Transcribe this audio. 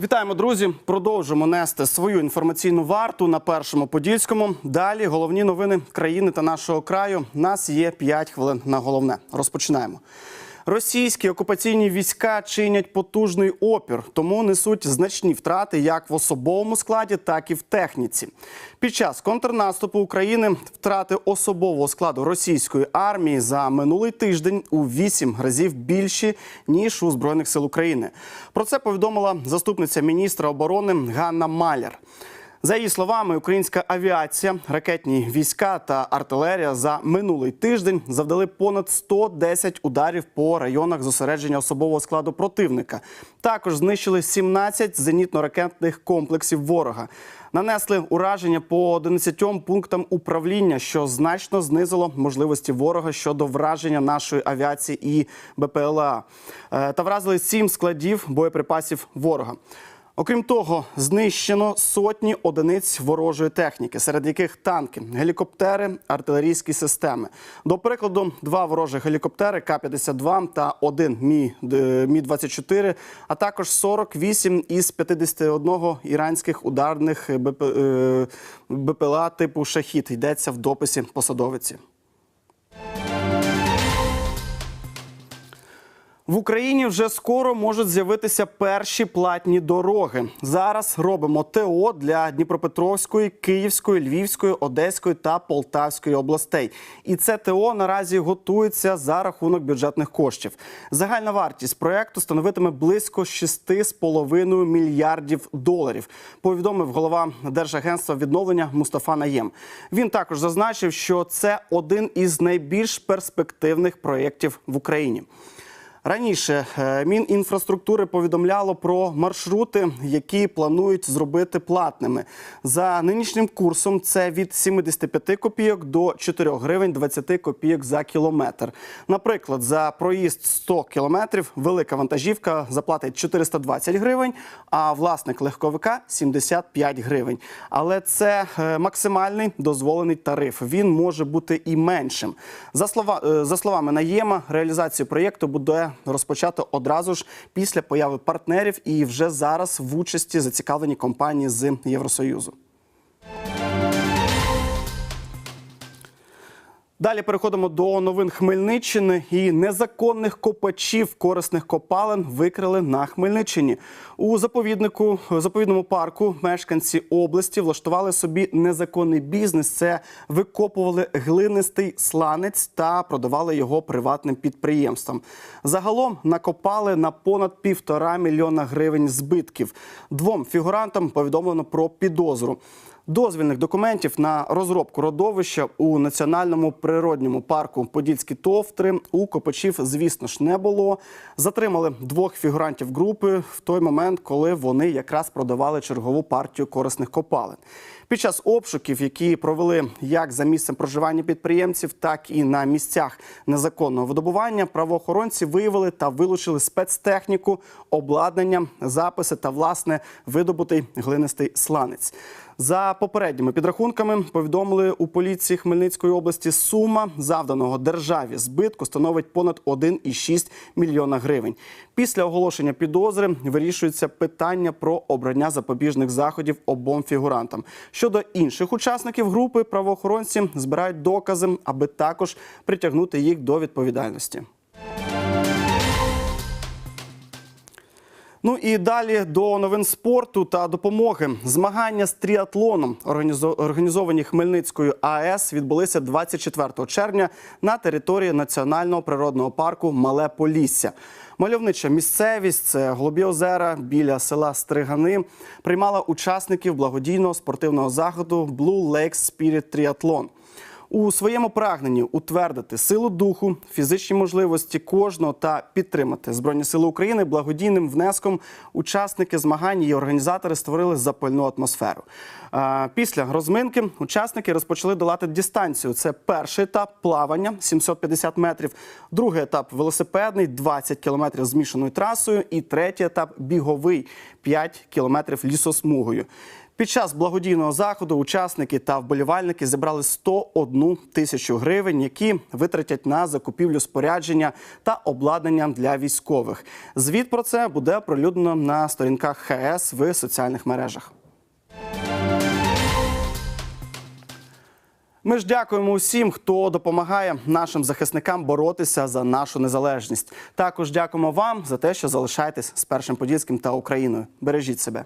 Вітаємо, друзі! Продовжимо нести свою інформаційну варту на першому подільському. Далі головні новини країни та нашого краю. Нас є 5 хвилин на головне. Розпочинаємо. Російські окупаційні війська чинять потужний опір, тому несуть значні втрати як в особовому складі, так і в техніці. Під час контрнаступу України втрати особового складу російської армії за минулий тиждень у 8 разів більші ніж у збройних сил України. Про це повідомила заступниця міністра оборони Ганна Маляр. За її словами, українська авіація, ракетні війська та артилерія за минулий тиждень завдали понад 110 ударів по районах зосередження особового складу противника. Також знищили 17 зенітно-ракетних комплексів ворога. Нанесли ураження по 11 пунктам управління, що значно знизило можливості ворога щодо враження нашої авіації і БПЛА. Е, Та вразили 7 складів боєприпасів ворога. Окрім того, знищено сотні одиниць ворожої техніки, серед яких танки, гелікоптери, артилерійські системи. До прикладу, два ворожі гелікоптери К-52 та один Мі, е, Мі-24, а також 48 із 51 іранських ударних БП, е, БПЛА типу «Шахід». Йдеться в дописі посадовиці. В Україні вже скоро можуть з'явитися перші платні дороги. Зараз робимо ТО для Дніпропетровської, Київської, Львівської, Одеської та Полтавської областей. І це ТО наразі готується за рахунок бюджетних коштів. Загальна вартість проекту становитиме близько 6,5 мільярдів доларів. Повідомив голова Держагентства відновлення Мустафа Наєм. Він також зазначив, що це один із найбільш перспективних проєктів в Україні. Раніше е, Мінінфраструктури повідомляло про маршрути, які планують зробити платними. За нинішнім курсом це від 75 копійок до 4 гривень 20 копійок за кілометр. Наприклад, за проїзд 100 кілометрів велика вантажівка заплатить 420 гривень, а власник легковика 75 гривень. Але це е, максимальний дозволений тариф. Він може бути і меншим. За слова е, за словами Наєма, реалізацію проєкту буде розпочато одразу ж після появи партнерів і вже зараз в участі зацікавлені компанії з Євросоюзу. Далі переходимо до новин Хмельниччини і незаконних копачів корисних копалин викрили на Хмельниччині. У заповіднику заповідному парку мешканці області влаштували собі незаконний бізнес. Це викопували глинистий сланець та продавали його приватним підприємствам. Загалом накопали на понад півтора мільйона гривень збитків. Двом фігурантам повідомлено про підозру. Дозвільних документів на розробку родовища у національному природньому парку Подільські товтри у копачів, звісно ж, не було. Затримали двох фігурантів групи в той момент, коли вони якраз продавали чергову партію корисних копалин. Під час обшуків, які провели як за місцем проживання підприємців, так і на місцях незаконного видобування, правоохоронці виявили та вилучили спецтехніку, обладнання, записи та власне видобутий глинистий сланець. За попередніми підрахунками повідомили у поліції Хмельницької області сума завданого державі збитку становить понад 1,6 мільйона гривень. Після оголошення підозри вирішується питання про обрання запобіжних заходів обом фігурантам. Щодо інших учасників групи, правоохоронці збирають докази, аби також притягнути їх до відповідальності. Ну і далі до новин спорту та допомоги. Змагання з тріатлоном, організо- організовані Хмельницькою АЕС, відбулися 24 червня на території національного природного парку Мале Полісся. Мальовнича місцевість це Голубі озера біля села Стригани приймала учасників благодійного спортивного заходу Blue Lakes Spirit Triathlon. У своєму прагненні утвердити силу духу, фізичні можливості кожного та підтримати Збройні Сили України благодійним внеском учасники змагань і організатори створили запальну атмосферу. Після розминки учасники розпочали долати дистанцію. Це перший етап плавання 750 метрів, другий етап велосипедний 20 кілометрів змішаною трасою, і третій етап біговий 5 кілометрів лісосмугою. Під час благодійного заходу учасники та вболівальники зібрали 101 тисячу гривень, які витратять на закупівлю спорядження та обладнання для військових. Звіт про це буде оприлюднено на сторінках ХС в соціальних мережах. Ми ж дякуємо усім, хто допомагає нашим захисникам боротися за нашу незалежність. Також дякуємо вам за те, що залишаєтесь з першим подільським та Україною. Бережіть себе.